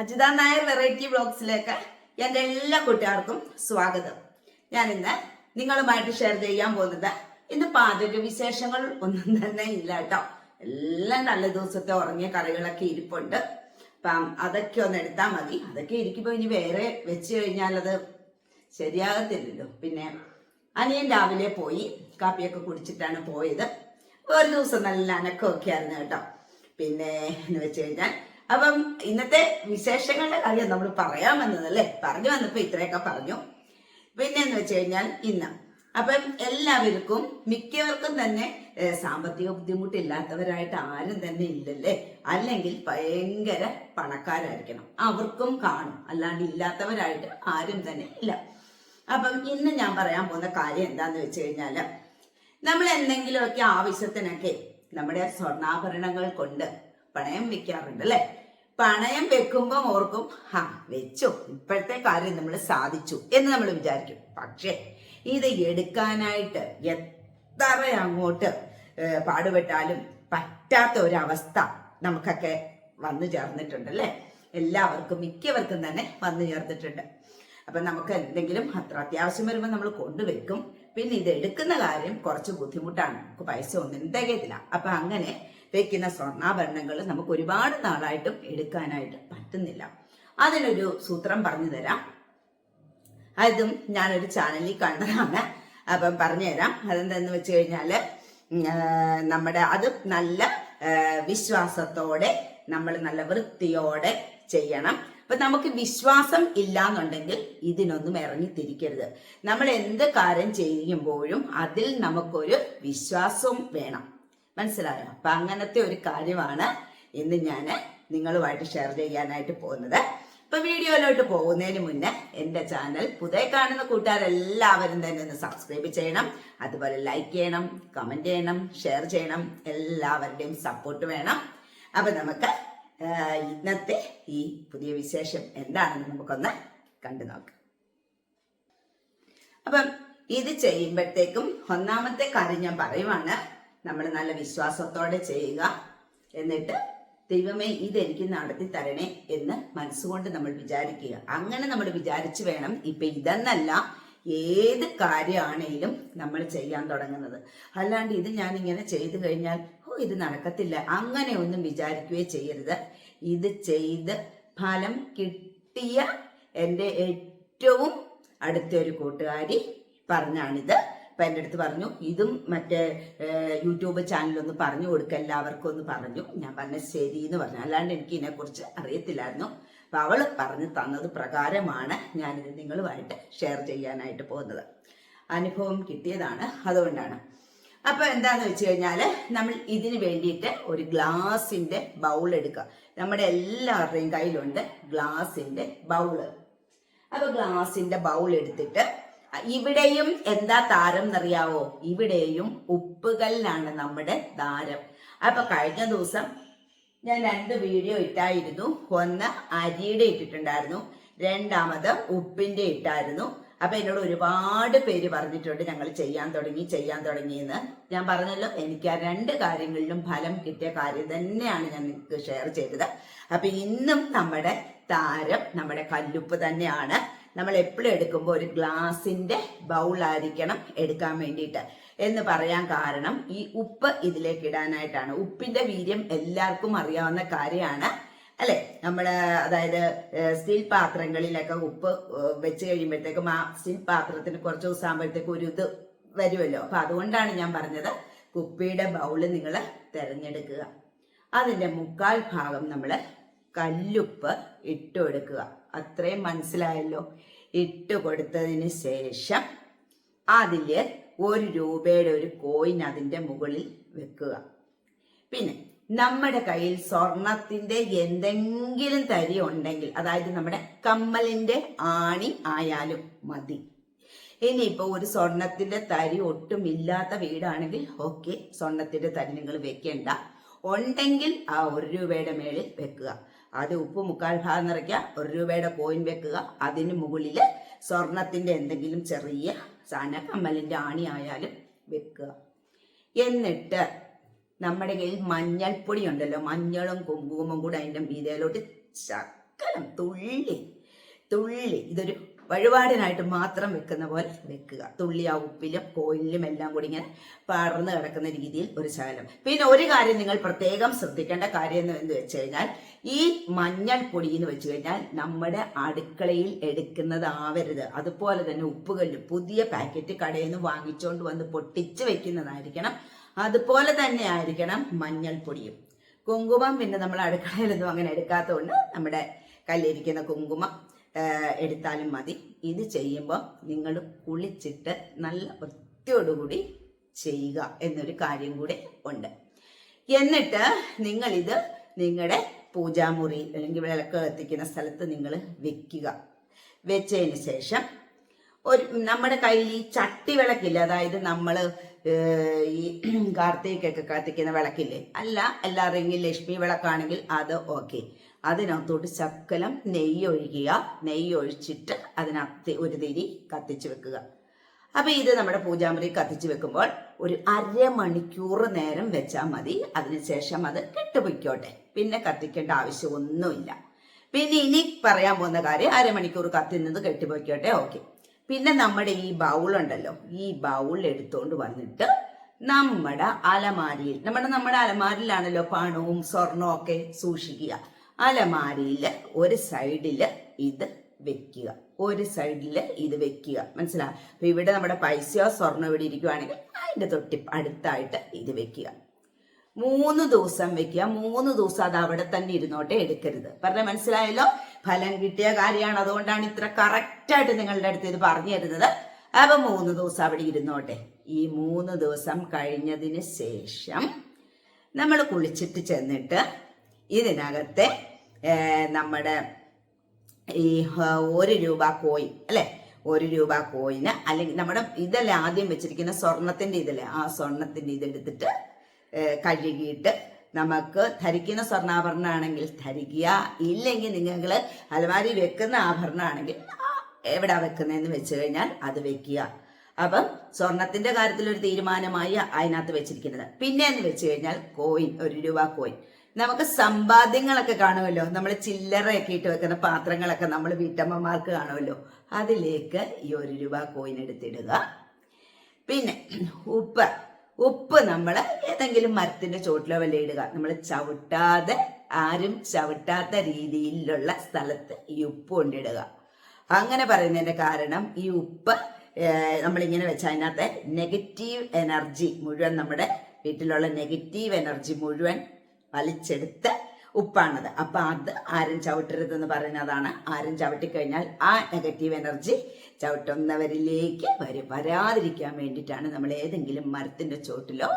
Ajitha Nair variety ബ്ലോഗ്സിലേക്ക് എന്റെ എല്ലാ കൂട്ടുകാർക്കും സ്വാഗതം. ഞാൻ ഇന്ന് നിങ്ങളുമായിട്ട് ഷെയർ ചെയ്യാൻ പോകുന്നത് ഇന്ന് പാചക വിശേഷങ്ങൾ ഒന്നും തന്നെ ഇല്ല കേട്ടോ. എല്ലാം നല്ല ദിവസത്തെ ഉറങ്ങിയ കറികളൊക്കെ ഇരിപ്പുണ്ട്. അപ്പം അതൊക്കെ ഒന്ന് എടുത്താൽ മതി. അതൊക്കെ ഇരിക്കുമ്പോൾ ഇനി വേറെ വെച്ച് കഴിഞ്ഞാൽ അത് ശരിയാകത്തില്ലല്ലോ. പിന്നെ അനിയൻ രാവിലെ പോയി കാപ്പിയൊക്കെ കുടിച്ചിട്ടാണ് പോയത്. ഒരു ദിവസം നല്ല അനക്കമൊക്കെ ആയിരുന്നു കേട്ടോ. പിന്നെ എന്ന് വെച്ച് കഴിഞ്ഞാൽ അപ്പം ഇന്നത്തെ വിശേഷങ്ങളുടെ കാര്യം നമ്മൾ പറയാൻ വന്നതല്ലേ? പറഞ്ഞു വന്നപ്പോ ഇത്രയൊക്കെ പറഞ്ഞു. പിന്നെ എന്ന് വെച്ച് കഴിഞ്ഞാൽ ഇന്ന്. അപ്പം എല്ലാവർക്കും മിക്കവർക്കും തന്നെ സാമ്പത്തിക ബുദ്ധിമുട്ടില്ലാത്തവരായിട്ട് ആരും തന്നെ ഇല്ലല്ലേ? അല്ലെങ്കിൽ ഭയങ്കര പണക്കാരായിരിക്കണം. അവർക്കും കാണും. അല്ലാണ്ട് ഇല്ലാത്തവരായിട്ട് ആരും തന്നെ ഇല്ല. അപ്പം ഇന്ന് ഞാൻ പറയാൻ പോകുന്ന കാര്യം എന്താന്ന് വെച്ച് കഴിഞ്ഞാൽ നമ്മൾ എന്തെങ്കിലുമൊക്കെ ആവശ്യത്തിനൊക്കെ നമ്മുടെ സ്വർണാഭരണങ്ങൾ കൊണ്ട് പണയം വെക്കാറുണ്ട് അല്ലെ? പണയം വെക്കുമ്പോൾ ഓർക്കും ഹാ വെച്ചു ഇപ്പോഴത്തെ കാര്യം നമ്മൾ സാധിച്ചു എന്ന് നമ്മൾ വിചാരിക്കും. പക്ഷേ ഇത് എടുക്കാനായിട്ട് എത്ര അങ്ങോട്ട് പാടുപെട്ടാലും പറ്റാത്ത ഒരവസ്ഥ നമുക്കൊക്കെ വന്നു ചേർന്നിട്ടുണ്ട് അല്ലേ? എല്ലാവർക്കും മിക്കവർക്കും തന്നെ വന്നു ചേർന്നിട്ടുണ്ട്. അപ്പം നമുക്ക് എന്തെങ്കിലും അത്ര അത്യാവശ്യം വരുമ്പോൾ നമ്മൾ കൊണ്ടുവെക്കും പിന്നെ ഇത് എടുക്കുന്ന കാര്യം കുറച്ച് ബുദ്ധിമുട്ടാണ്. നമുക്ക് പൈസ ഒന്നും തികയത്തില്ല അപ്പം അങ്ങനെ വെക്കുന്ന സ്വർണാഭരണങ്ങൾ നമുക്ക് ഒരുപാട് നാളായിട്ടും എടുക്കാനായിട്ട് പറ്റുന്നില്ല. അതിനൊരു സൂത്രം പറഞ്ഞു തരാം. അതും ഞാനൊരു ചാനലിൽ കണ്ടതാണ്. അപ്പം പറഞ്ഞുതരാം അതെന്താന്ന് വെച്ച് ആ, നമ്മുടെ അത് നല്ല വിശ്വാസത്തോടെ നമ്മൾ നല്ല വൃത്തിയോടെ ചെയ്യണം. അപ്പൊ നമുക്ക് വിശ്വാസം ഇല്ലാന്നുണ്ടെങ്കിൽ ഇതിനൊന്നും ഇറങ്ങി തിരിക്കരുത്. നമ്മൾ എന്ത് കാര്യം ചെയ്യുമ്പോഴും അതിൽ നമുക്കൊരു വിശ്വാസവും വേണം. മനസ്സിലായോ? അപ്പൊ അങ്ങനത്തെ ഒരു കാര്യമാണ് ഇന്ന് ഞാൻ നിങ്ങളുമായിട്ട് ഷെയർ ചെയ്യാനായിട്ട് പോകുന്നത്. ഇപ്പൊ വീഡിയോയിലോട്ട് പോകുന്നതിന് മുന്നേ എന്റെ ചാനൽ പുതിയ കാണുന്ന കൂട്ടുകാരെല്ലാവരും തന്നെ ഒന്ന് സബ്സ്ക്രൈബ് ചെയ്യണം. അതുപോലെ ലൈക്ക് ചെയ്യണം കമന്റ് ചെയ്യണം ഷെയർ ചെയ്യണം. എല്ലാവരുടെയും സപ്പോർട്ട് വേണം. അപ്പൊ നമുക്ക് ഇന്നത്തെ ഈ പുതിയ വിശേഷം എന്താണെന്ന് നമുക്കൊന്ന് കണ്ടു നോക്കാം. അപ്പം ഇത് ചെയ്യുമ്പോഴത്തേക്കും ഒന്നാമത്തെ കാര്യം ഞാൻ പറയുവാണ്. നമ്മൾ നല്ല വിശ്വാസത്തോടെ ചെയ്യുക. എന്നിട്ട് ദൈവമേ ഇതെനിക്ക് നടത്തി തരണേ എന്ന് മനസ്സുകൊണ്ട് നമ്മൾ വിചാരിക്കുക. അങ്ങനെ നമ്മൾ വിചാരിച്ചു വേണം ഇപ്പൊ ഇതെന്നല്ല ഏത് കാര്യമാണെങ്കിലും നമ്മൾ ചെയ്യാൻ തുടങ്ങുന്നത്. അല്ലാണ്ട് ഇത് ഞാൻ ഇങ്ങനെ ചെയ്തു കഴിഞ്ഞാൽ ഓ ഇത് നടക്കത്തില്ല. അങ്ങനെ ഒന്നും വിചാരിക്കുകയേ ചെയ്യരുത്. ഇത് ചെയ്ത് ഫലം കിട്ടിയ എന്റെ ഏറ്റവും അടുത്തൊരു കൂട്ടുകാരി പറഞ്ഞാണിത്. അപ്പൊ എന്റെ അടുത്ത് പറഞ്ഞു. ഇതും മറ്റേ യൂട്യൂബ് ചാനലൊന്ന് പറഞ്ഞു കൊടുക്ക എല്ലാവർക്കും ഒന്ന് പറഞ്ഞു. ഞാൻ പറഞ്ഞ ശരി എന്ന് പറഞ്ഞു. അല്ലാണ്ട് എനിക്ക് ഇതിനെക്കുറിച്ച് അറിയത്തില്ലായിരുന്നു. അപ്പൊ അവൾ പറഞ്ഞു തന്നത് പ്രകാരമാണ് ഞാനിത് നിങ്ങളുമായിട്ട് ഷെയർ ചെയ്യാനായിട്ട് പോകുന്നത്. അനുഭവം കിട്ടിയതാണ്. അതുകൊണ്ടാണ്. അപ്പോൾ എന്താന്ന് വെച്ച് കഴിഞ്ഞാൽ നമ്മൾ ഇതിന് വേണ്ടിയിട്ട് ഒരു ഗ്ലാസിന്റെ ബൗൾ എടുക്കുക. നമ്മുടെ എല്ലാവരുടെയും കയ്യിലുണ്ട് ഗ്ലാസിന്റെ ബൗൾ. അപ്പോൾ ഗ്ലാസിന്റെ ബൗൾ എടുത്തിട്ട് ഇവിടെയും എന്താ താരം എന്നറിയാവോ ഇവിടെയും ഉപ്പുകല്ലാണ് നമ്മുടെ താരം. അപ്പൊ കഴിഞ്ഞ ദിവസം ഞാൻ രണ്ട് വീഡിയോ ഇട്ടായിരുന്നു. ഒന്ന് അരിയുടെ ഇട്ടിട്ടുണ്ടായിരുന്നു. രണ്ടാമത് ഉപ്പിന്റെ ഇട്ടായിരുന്നു. അപ്പൊ എന്നോട് ഒരുപാട് പേര് പറഞ്ഞിട്ടുണ്ട് ഞങ്ങൾ ചെയ്യാൻ തുടങ്ങി ചെയ്യാൻ തുടങ്ങിയെന്ന്. ഞാൻ പറഞ്ഞല്ലോ എനിക്ക് ആ രണ്ട് കാര്യങ്ങളിലും ഫലം കിട്ടിയ കാര്യം തന്നെയാണ് ഞാൻ നിങ്ങൾക്ക് ഷെയർ ചെയ്തത്. അപ്പൊ ഇന്നും നമ്മുടെ താരം നമ്മുടെ കല്ലുപ്പ് തന്നെയാണ്. നമ്മൾ എപ്പോഴും എടുക്കുമ്പോൾ ഒരു ഗ്ലാസിന്റെ ബൗളായിരിക്കണം എടുക്കാൻ വേണ്ടിയിട്ട് എന്ന് പറയാൻ കാരണം ഈ ഉപ്പ് ഇതിലേക്ക് ഇടാനായിട്ടാണ്. ഉപ്പിന്റെ വീര്യം എല്ലാവർക്കും അറിയാവുന്ന കാര്യമാണ്. അല്ലെ? നമ്മൾ അതായത് സ്റ്റീൽ പാത്രങ്ങളിലൊക്കെ ഉപ്പ് വെച്ച് കഴിയുമ്പോഴത്തേക്കും ആ സ്റ്റീൽ പാത്രത്തിന് കുറച്ച് ദിവസം ആകുമ്പോഴത്തേക്കും ഒരു ഇത് വരുമല്ലോ. അപ്പൊ അതുകൊണ്ടാണ് ഞാൻ പറഞ്ഞത് കുപ്പിയുടെ ബൗൾ നിങ്ങൾ തിരഞ്ഞെടുക്കുക. അതിന്റെ മുക്കാൽ ഭാഗം നമ്മൾ കല്ലുപ്പ് ഇട്ട് കൊടുക്കുക. അത്രയും മനസ്സിലായല്ലോ. ഇട്ട് കൊടുത്തതിന് ശേഷം അതിൽ ഒരു രൂപയുടെ ഒരു കോയിൻ അതിന്റെ മുകളിൽ വെക്കുക. പിന്നെ നമ്മുടെ കയ്യിൽ സ്വർണത്തിന്റെ എന്തെങ്കിലും തരി ഉണ്ടെങ്കിൽ അതായത് നമ്മുടെ കമ്മലിന്റെ ആണി ആയാലും മതി. ഇനിയിപ്പോ ഒരു സ്വർണത്തിന്റെ തരി ഒട്ടും ഇല്ലാത്ത വീടാണെങ്കിൽ ഓക്കെ സ്വർണത്തിന്റെ തരി നിങ്ങൾ വെക്കേണ്ട. ഉണ്ടെങ്കിൽ ആ ഒരു രൂപയുടെ മേളിൽ വെക്കുക. അത് ഉപ്പ് മുക്കാൽ ഭാഗം നിറയ്ക്കുക ഒരു രൂപയുടെ കോയിൻ വെക്കുക. അതിന് മുകളിൽ സ്വർണത്തിന്റെ എന്തെങ്കിലും ചെറിയ സാധനം കമ്മലിന്റെ ആണി ആയാലും വെക്കുക. എന്നിട്ട് നമ്മുടെ കയ്യിൽ മഞ്ഞൾപ്പൊടി ഉണ്ടല്ലോ മഞ്ഞളും കുങ്കുമം കൂടെ അതിന്റെ മീതയിലോട്ട് ശക്കലം തുള്ളി തുള്ളി. ഇതൊരു വഴിപാടിനായിട്ട് മാത്രം വെക്കുന്ന പോലെ വെക്കുക. തുള്ളി ആ ഉപ്പിലും കോയിലും എല്ലാം കൂടി ഇങ്ങനെ പടർന്നു കിടക്കുന്ന രീതിയിൽ ഒരു ശകലം. പിന്നെ ഒരു കാര്യം നിങ്ങൾ പ്രത്യേകം ശ്രദ്ധിക്കേണ്ട കാര്യം എന്ന് വെച്ച് കഴിഞ്ഞാൽ ഈ മഞ്ഞൾപ്പൊടി എന്ന് വെച്ച് കഴിഞ്ഞാൽ നമ്മുടെ അടുക്കളയിൽ എടുക്കുന്നതാവരുത് അതുപോലെ തന്നെ ഉപ്പുകല്ല് പുതിയ പാക്കറ്റ് കടയിൽ നിന്ന് വാങ്ങിച്ചുകൊണ്ട് വന്ന് പൊട്ടിച്ച് വെക്കുന്നതായിരിക്കണം. അതുപോലെ തന്നെ ആയിരിക്കണം മഞ്ഞൾപ്പൊടിയും കുങ്കുമം പിന്നെ നമ്മൾ അടുക്കളയിലൊന്നും അങ്ങനെ എടുക്കാത്തതുകൊണ്ട് നമ്മുടെ കല്ലിരിക്കുന്ന കുങ്കുമം. എടുത്താലും മതി. ഇത് ചെയ്യുമ്പോൾ നിങ്ങൾ കുളിച്ചിട്ട് നല്ല വൃത്തിയോടുകൂടി ചെയ്യുക എന്നൊരു കാര്യം കൂടി ഉണ്ട്. എന്നിട്ട് നിങ്ങളിത് നിങ്ങളുടെ പൂജാമുറി അല്ലെങ്കിൽ വിളക്ക് കത്തിക്കുന്ന സ്ഥലത്ത് നിങ്ങൾ വെക്കുക. വെച്ചതിന് ശേഷം ഒരു നമ്മുടെ കയ്യിൽ ഈ ചട്ടി വിളക്കില്ല? അതായത് നമ്മൾ ഈ കാർത്തികൊക്കെ കത്തിക്കുന്ന വിളക്കില്ലേ? അല്ല എല്ലാവരെങ്കിലും ലക്ഷ്മി വിളക്കാണെങ്കിൽ അത് ഓക്കെ അതിനകത്തോട്ട് ശക്കലം നെയ്യ് ഒഴിക്കുക. നെയ്യ് ഒഴിച്ചിട്ട് അതിനകത്ത് ഒരു തിരി കത്തിച്ച് വെക്കുക. അപ്പൊ ഇത് നമ്മുടെ പൂജാമുറി കത്തിച്ച് വെക്കുമ്പോൾ ഒരു അരമണിക്കൂർ നേരം വെച്ചാൽ മതി. അതിനുശേഷം അത് കെട്ടുപൊയ്ക്കോട്ടെ. പിന്നെ കത്തിക്കേണ്ട ആവശ്യമൊന്നുമില്ല. പിന്നെ ഇനി പറയാൻ പോകുന്ന കാര്യം അരമണിക്കൂർ കത്തിന്നത് കെട്ടിപ്പോയിക്കോട്ടെ ഓക്കെ. പിന്നെ നമ്മുടെ ഈ ബൗൾ ഉണ്ടല്ലോ. ഈ ബൗൾ എടുത്തുകൊണ്ട് വന്നിട്ട് നമ്മുടെ അലമാരിയിൽ നമ്മുടെ നമ്മുടെ അലമാരിയിലാണല്ലോ പണവും സ്വർണവും ഒക്കെ സൂക്ഷിക്കുക. അലമാരിയിൽ ഒരു സൈഡിൽ ഇത് വെക്കുക. ഒരു സൈഡിൽ ഇത് വെക്കുക. മനസ്സിലാ? അപ്പൊ ഇവിടെ നമ്മുടെ പൈസയോ സ്വർണം ഇവിടെ ഇരിക്കുവാണെങ്കിൽ അതിന്റെ തൊട്ടി അടുത്തായിട്ട് ഇത് വെക്കുക. മൂന്ന് ദിവസം വെക്കുക. മൂന്ന് ദിവസം അത് അവിടെ തന്നെ ഇരുന്നോട്ടെ എടുക്കരുത്. പറഞ്ഞ മനസ്സിലായല്ലോ? ഫലം കിട്ടിയ കാര്യമാണ്. അതുകൊണ്ടാണ് ഇത്ര കറക്റ്റായിട്ട് നിങ്ങളുടെ അടുത്ത് ഇത് പറഞ്ഞു തരുന്നത്. അപ്പൊ മൂന്ന് ദിവസം അവിടെ ഇരുന്നോട്ടെ. ഈ മൂന്ന് ദിവസം കഴിഞ്ഞതിന് ശേഷം നമ്മൾ കുളിച്ചിട്ട് ചെന്നിട്ട് ഇതിനകത്തെ നമ്മുടെ ഈ ഒരു രൂപ കോയിൻ അല്ലേ? ഒരു രൂപ കോയിന് അല്ലെങ്കിൽ നമ്മുടെ ഇതല്ലേ ആദ്യം വെച്ചിരിക്കുന്ന സ്വർണത്തിന്റെ ഇതല്ലേ? ആ സ്വർണത്തിന്റെ ഇതെടുത്തിട്ട് കഴുകിയിട്ട് നമുക്ക് ധരിക്കുന്ന സ്വർണാഭരണമാണെങ്കിൽ ധരിക്കുക. ഇല്ലെങ്കിൽ നിങ്ങൾ അലമാരി വെക്കുന്ന ആഭരണമാണെങ്കിൽ എവിടാ വെക്കുന്നതെന്ന് വെച്ച് കഴിഞ്ഞാൽ അത് വെക്കുക. അപ്പം സ്വർണത്തിന്റെ കാര്യത്തിൽ ഒരു തീരുമാനമായി അതിനകത്ത് വെച്ചിരിക്കുന്നത്. പിന്നെ എന്ന് വെച്ച് കഴിഞ്ഞാൽ കോയിൻ ഒരു രൂപ കോയിൻ. നമുക്ക് സമ്പാദ്യങ്ങളൊക്കെ കാണുമല്ലോ? നമ്മൾ ചില്ലറയൊക്കെ ഇട്ട് വെക്കുന്ന പാത്രങ്ങളൊക്കെ നമ്മൾ വീട്ടമ്മമാർക്ക് കാണുമല്ലോ? അതിലേക്ക് ഈ ഒരു രൂപ കോയിൻ എടുത്തിടുക. പിന്നെ ഉപ്പ്. ഉപ്പ് നമ്മൾ ഏതെങ്കിലും മരത്തിന്റെ ചോട്ടിലോ വല്ല ഇടുക. നമ്മൾ ചവിട്ടാതെ ആരും ചവിട്ടാത്ത രീതിയിലുള്ള സ്ഥലത്ത് ഈ ഉപ്പ് കൊണ്ടിടുക. അങ്ങനെ പറയുന്നതിന്റെ കാരണം ഈ ഉപ്പ് നമ്മളിങ്ങനെ വെച്ച അതിനകത്തെ നെഗറ്റീവ് എനർജി മുഴുവൻ നമ്മുടെ വീട്ടിലുള്ള നെഗറ്റീവ് എനർജി മുഴുവൻ വലിച്ചെടുത്ത് ഉപ്പാണത്. അപ്പൊ അത് ആരും ചവിട്ടരുതെന്ന് പറയുന്നതാണ്. ആരും ചവിട്ടിക്കഴിഞ്ഞാൽ ആ നെഗറ്റീവ് എനർജി ചവിട്ടുന്നവരിലേക്ക് വരും വരാതിരിക്കാൻ വേണ്ടിയിട്ടാണ് നമ്മൾ ഏതെങ്കിലും മരത്തിന്റെ ചോട്ടിലോ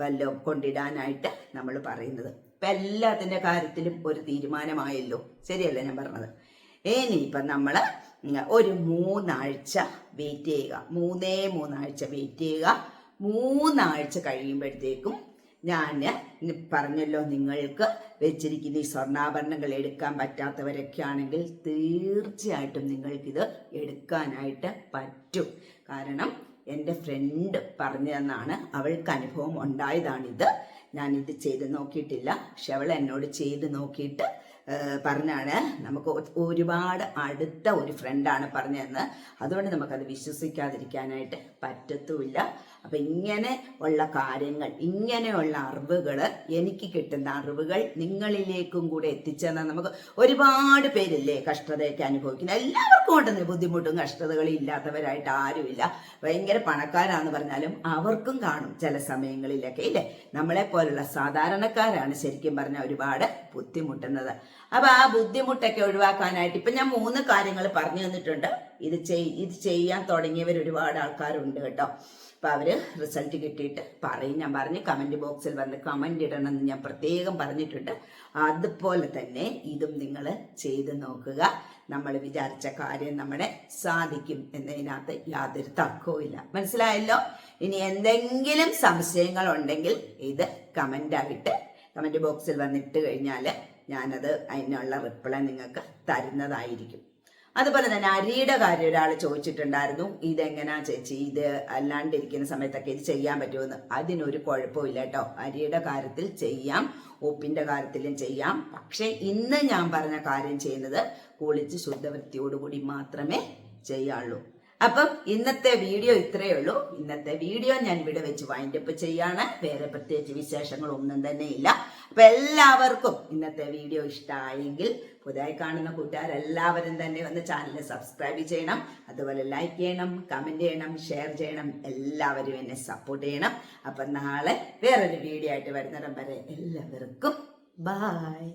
വല്ലോ കൊണ്ടിടാനായിട്ട് നമ്മൾ പറയുന്നത്. ഇപ്പൊ എല്ലാത്തിന്റെ കാര്യത്തിലും ഒരു തീരുമാനമായല്ലോ. ശരിയല്ലേ ഞാൻ പറഞ്ഞത്? ഇനിയിപ്പം നമ്മൾ ഒരു മൂന്നാഴ്ച വെയിറ്റ് ചെയ്യുക. മൂന്നേ മൂന്നാഴ്ച വെയിറ്റ് ചെയ്യുക. മൂന്നാഴ്ച കഴിയുമ്പോഴത്തേക്കും ഞാൻ പറഞ്ഞല്ലോ നിങ്ങൾക്ക് വെച്ചിരിക്കുന്ന ഈ സ്വർണാഭരണങ്ങൾ എടുക്കാൻ പറ്റാത്തവരൊക്കെ ആണെങ്കിൽ തീർച്ചയായിട്ടും നിങ്ങൾക്കിത് എടുക്കാനായിട്ട് പറ്റും. കാരണം എന്റെ ഫ്രണ്ട് പറഞ്ഞു തന്നാണ് അവൾക്ക് അനുഭവം ഉണ്ടായതാണിത്. ഞാനിത് ചെയ്ത് നോക്കിയിട്ടില്ല. പക്ഷെ അവൾ എന്നോട് ചെയ്ത് നോക്കിയിട്ട് പറഞ്ഞാണ് നമുക്ക് ഒരുപാട് അടുത്ത ഒരു ഫ്രണ്ടാണ് പറഞ്ഞതെന്ന് അതുകൊണ്ട് നമുക്കത് വിശ്വസിക്കാതിരിക്കാനായിട്ട് പറ്റത്തുമില്ല. അപ്പം ഇങ്ങനെ ഉള്ള കാര്യങ്ങൾ ഇങ്ങനെയുള്ള അറിവുകൾ എനിക്ക് കിട്ടുന്ന അറിവുകൾ നിങ്ങളിലേക്കും കൂടെ എത്തിച്ചെന്നാൽ നമുക്ക് ഒരുപാട് പേരില്ലേ കഷ്ടതയൊക്കെ അനുഭവിക്കുന്നത് എല്ലാവർക്കും ഉണ്ടെന്ന് ബുദ്ധിമുട്ടും കഷ്ടതകളും ഇല്ലാത്തവരായിട്ട് ആരുമില്ല. ഭയങ്കര പണക്കാരാന്ന് പറഞ്ഞാലും അവർക്കും കാണും ചില സമയങ്ങളിലൊക്കെ ഇല്ലേ? നമ്മളെ പോലുള്ള സാധാരണക്കാരാണ് ശരിക്കും പറഞ്ഞാൽ ഒരുപാട് ബുദ്ധിമുട്ടുന്നത്. അപ്പൊ ആ ബുദ്ധിമുട്ടൊക്കെ ഒഴിവാക്കാനായിട്ട് ഇപ്പൊ ഞാൻ മൂന്ന് കാര്യങ്ങൾ പറഞ്ഞു തന്നിട്ടുണ്ട്. ഇത് ചെയ് ഇത് ചെയ്യാൻ തുടങ്ങിയവർ ഒരുപാട് ആൾക്കാരുണ്ട് കേട്ടോ. അപ്പം അവർ റിസൾട്ട് കിട്ടിയിട്ട് പറയും. ഞാൻ പറഞ്ഞ് കമന്റ് ബോക്സിൽ വന്ന് കമന്റ് ഇടണം എന്ന് ഞാൻ പ്രത്യേകം പറഞ്ഞിട്ടുണ്ട്. അതുപോലെ തന്നെ ഇതും നിങ്ങൾ ചെയ്ത് നോക്കുക. നമ്മൾ വിചാരിച്ച കാര്യം നമ്മുടെ സാധിക്കും എന്നതിനകത്ത് യാതൊരു തർക്കവും മനസ്സിലായല്ലോ? ഇനി എന്തെങ്കിലും സംശയങ്ങൾ ഉണ്ടെങ്കിൽ ഇത് കമന്റായിട്ട് കമന്റ് ബോക്സിൽ വന്നിട്ട് കഴിഞ്ഞാൽ ഞാനത് അതിനുള്ള റിപ്ലൈ നിങ്ങൾക്ക് തരുന്നതായിരിക്കും. അതുപോലെ തന്നെ അരിയുടെ കാര്യം ഒരാൾ ചോദിച്ചിട്ടുണ്ടായിരുന്നു. ഇതെങ്ങനാ ചേച്ചി? ഇത് അല്ലാണ്ടിരിക്കുന്ന സമയത്തൊക്കെ ഇത് ചെയ്യാൻ പറ്റുമെന്ന്. അതിനൊരു കുഴപ്പമില്ല കേട്ടോ. അരിയുടെ കാര്യത്തിൽ ചെയ്യാം. ഉപ്പിന്റെ കാര്യത്തിലും ചെയ്യാം. പക്ഷെ ഇന്ന് ഞാൻ പറഞ്ഞ കാര്യം ചെയ്യുന്നത് കുളിച്ച് ശുദ്ധവൃത്തിയോടുകൂടി മാത്രമേ ചെയ്യാവുള്ളൂ അപ്പം ഇന്നത്തെ വീഡിയോ ഇത്രയേ ഉള്ളൂ. ഇന്നത്തെ വീഡിയോ ഞാൻ ഇവിടെ വെച്ച് വൈൻഡപ്പ് ചെയ്യാണ്. വേറെ പ്രത്യേകിച്ച് വിശേഷങ്ങളൊന്നും തന്നെ ഇല്ല. അപ്പൊ എല്ലാവർക്കും ഇന്നത്തെ വീഡിയോ ഇഷ്ടമായെങ്കിൽ പുതിയതായി കാണുന്ന കൂട്ടുകാരെല്ലാവരും തന്നെ ഒന്ന് ചാനൽ സബ്സ്ക്രൈബ് ചെയ്യണം. അതുപോലെ ലൈക്ക് ചെയ്യണം കമന്റ് ചെയ്യണം ഷെയർ ചെയ്യണം. എല്ലാവരും എന്നെ സപ്പോർട്ട് ചെയ്യണം. അപ്പൊ നാളെ വേറൊരു വീഡിയോ ആയിട്ട് വരുന്നിടം വരെ എല്ലാവർക്കും ബായ്